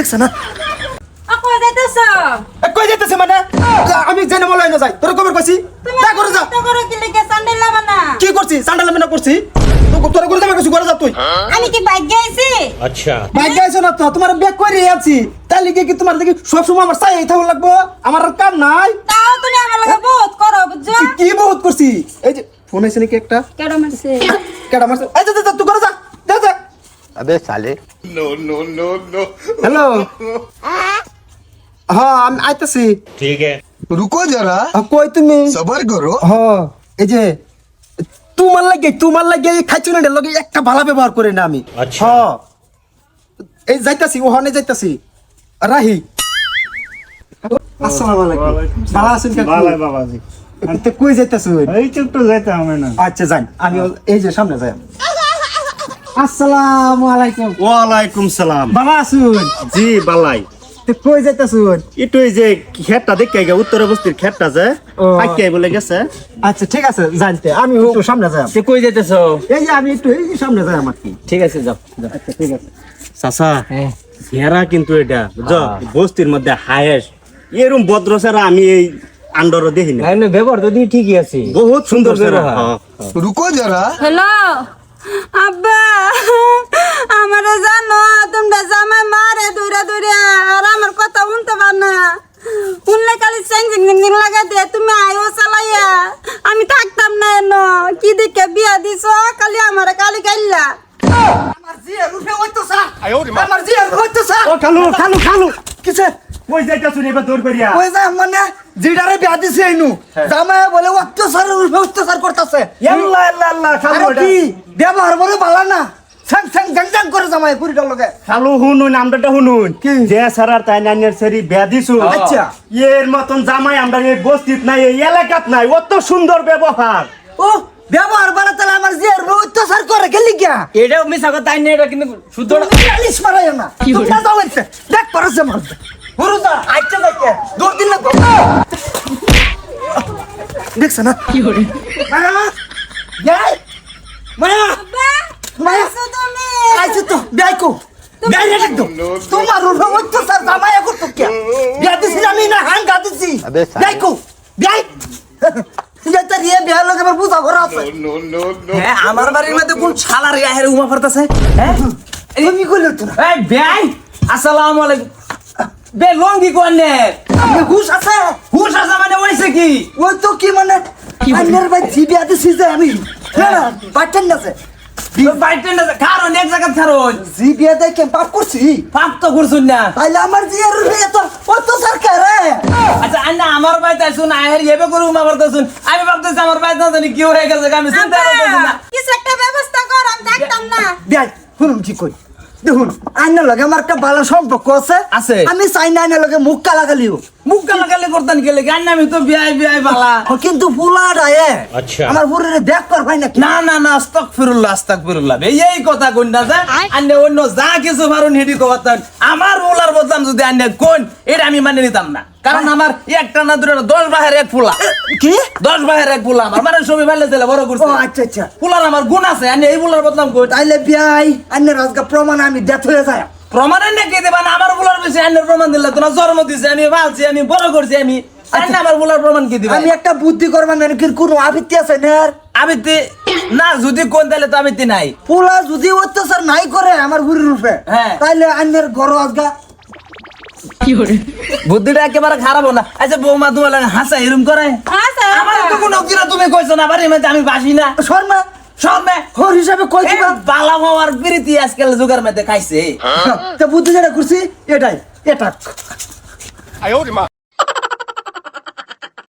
দেখছ না? আচ্ছা। সময় চাই থাকো লাগবো? আমার আর কাম নাই। তাও তুমি বহুত করো বুঝছ? কি বহুত করছি? এই যে ফোন আইছে নাকি একটা? কেডা মারছে? No no no no hello হ্যাঁ আমি আইতাছি। ঠিক আছে। রুকো যারা। হ্যাঁ, কই তুমি? সবার করো। হ্যাঁ এই যে তোমার লাগে তোমার লাগে খাইছো না লগে একটা ভালা ব্যবহার করে না আমি। আচ্ছা। হ্যাঁ। এই যাইতাছি ওখানে যাইতাছি। রাহি। আসসালামু আলাইকুম। ভালো আছেন কাকু? ভালো বাবাজি তো কই যাইতাছো? এই তো একটু যাইতে না। আচ্ছা যাই আমি এই যে সামনে যাই। আসসালামু আলাইকুম। ওয়ালাইকুম সালাম। বাবা জি বালাই তো কই যাইতাছুন? একটু যে খেতটা দেখে গে উত্তর বস্তির খেতটা যে বলে গেছে। আচ্ছা ঠিক আছে জানতে। আমি একটু সামনে যাই। কই যাইতেছো? এই যে আমি একটু এই সামনে যাই আমার কি ঠিক আছে যাও আচ্ছা ঠিক আছে। হ্যাঁ। ঘেরা কিন্তু এটা বুঝছ? বস্তির মধ্যে হায়েস্ট এরকম ভদ্র ছাড়া আমি এই আন্ডার দেখিনি। হ্যাঁ, ব্যবহার তো ঠিকই আছে। বহুত সুন্দর হ্যাঁ। রুকো যারা। হ্যালো। আব্বা আমারে জানো তোমরা জামাই মারে দূরে দূরে আর আমার কথা শুনতে পার না। শুনলে খালি স্যাং স্যাং লাগা দিয়ে তুমি আয়ো চালাইয়া। আমি থাকতাম না এন কি দেখে বিয়া দিছ? খালি আমারে কালি গাইলা। আমার জি রূপে হইতো স্যার। আমার জি হইতো স্যার। ও খালু খালু খালু। কিসে? কই যাইতাছুন এবার দৌড় করিয়া ওই যে মানে? জিডারে বিয়া দিছে আইনু জামাই বলে অত্যাচার রূপে অত্যাচার করতেছে। আল্লাহ আল্লাহ আল্লাহ খালু কি? ব্যবহার বলে ভালো না? স্যাং স্যাং জাং জাং করে জামাই পুরিটার লগে। খালু হুনুন আমরাটা হুনুন যে সারার তাই নানিয়ার সেরি বেদিছু আচ্ছা। এর মতন জামাই আমরা এই বস্তিত নাই এই এলাকাত নাই। অত সুন্দর ব্যবহার। ও ব্যবহার বাড়া তাহলে আমার জি রূপে অত্যাচার করে গেলি কিয়া এটাও মিশা কথা তাই এটা কিন্তু শুদ্ধ না। মারাই তোমরা যাও এতে মারতে গুরুদা আইতে দেখে। দৌড় দিলে দেখছ না? কি হরে মায়া! যাই! মায়া! মায়া! আছো তুমি। আইছে তো বেয়াইকো বেয়াই রে একদম তোমার রূপে অত্যাচার জামাই করতো কে? বিয়া দিছি আমি না হাং গা দিছি। আবে সালে। বেয়াইকো বেয়াই রিয়ে বিয়া লগে আমার বুঝা করা আছে। হ্যাঁ আমার বাড়ির মধ্যে কোন ছালার ইয়াহের উমা পড়তাছে? হ্যাঁ? তুমি কইলে তো না। এই বেআই আসসালামু আলাইকুম। বে লঙ্গি কোনে আপনি হুশ আছে? হুশ আসা মানে হইছে কি? ওই তো কি মানে? আন্নার ভাই জি বিয়া দিছি যে আমি। হ্যাঁ বাটেন না যে। তোর বাইটে না কারণ এক জায়গা কারণ জি বিয়া দেখে পাপ করছি? পাপ তো করছুন না। তাইলে আমার জি আর রূপে এত অত্যাচার করে আচ্ছা আন্না আমার বাইতে আসুন আহের এবে করে উমা পড়তাছুন আমি ভাবতেছি আমার বাইতে না জানি কি হয়ে গেছে আমি চিন্তা করতেছি না। কিছু একটা ব্যবস্থা কর আমি থাকতাম না। বিয়াই শুনুন কি কই। দেখুন আইনের লগে আমার একটা ভালো সম্পর্ক আছে। আছে। আমি চাই না আইনের লগে মুখ কালাকালিও মুখ গালাগালি করতেন গেলে গান আমি তো বিয়াই বিয়াই বালা। কিন্তু ফুলা রায়ে আচ্ছা। আমার দেখ কর ভাই না না না না আস্তাক ফিরুল্লাহ আস্তাক ফিরুল্লাহ এই এই কথা কোন না যা। আন্নে অন্য যা কিছু মারুন হেডি কবাতান। আমার ওলার বদলাম যদি আন্নে কোন এটা আমি মানে নিতাম না। কারণ আমার একটা না দুটো দশ বাহের এক ফুলা। কি? দশ বাহের এক ফুলা আমার। মানে সবই ভালো ছেলে বড় করছে। আচ্ছা আচ্ছা। ফুলার আমার গুণ আছে আন্নে এই ফুলার বদলাম কোন তাইলে বিয়াই আইনের আজকে প্রমাণ আমি দেখ হয়ে যায়। প্রমাণ এনে কে দেবা না? আমার ফুলার বেশি আন্নের প্রমাণ দিলে তো না জন্ম দিছে আমি ভালছি আমি বড় করছি আমি আন্নে আমার ফুলার প্রমাণ কি দিবা? আমি একটা বুদ্ধি করবার মানে কি কোনো আবৃত্তি আছে না আর? আবিতে না যদি কোন তাহলে তো আবিতে নাই। পোলা যদি অত্যাচার নাই করে আমার বুড়ির রূপে হ্যাঁ। তাইলে আইনের গড় আজগা বুদ্ধিটা একেবারে খারাপ না। আচ্ছা বৌমা তোমার হাসা এরম করে? আমার তো কোনো কিরা তুমি কইছো না বাড়ি আমি বাসি না। শর্মা সবে হর হিসাবে কই দিবা? বালা হওয়ার প্রীতি আজকাল যুগের মধ্যে খাইছে। তো বুদ্ধি যেটা করছি এটাই এটা।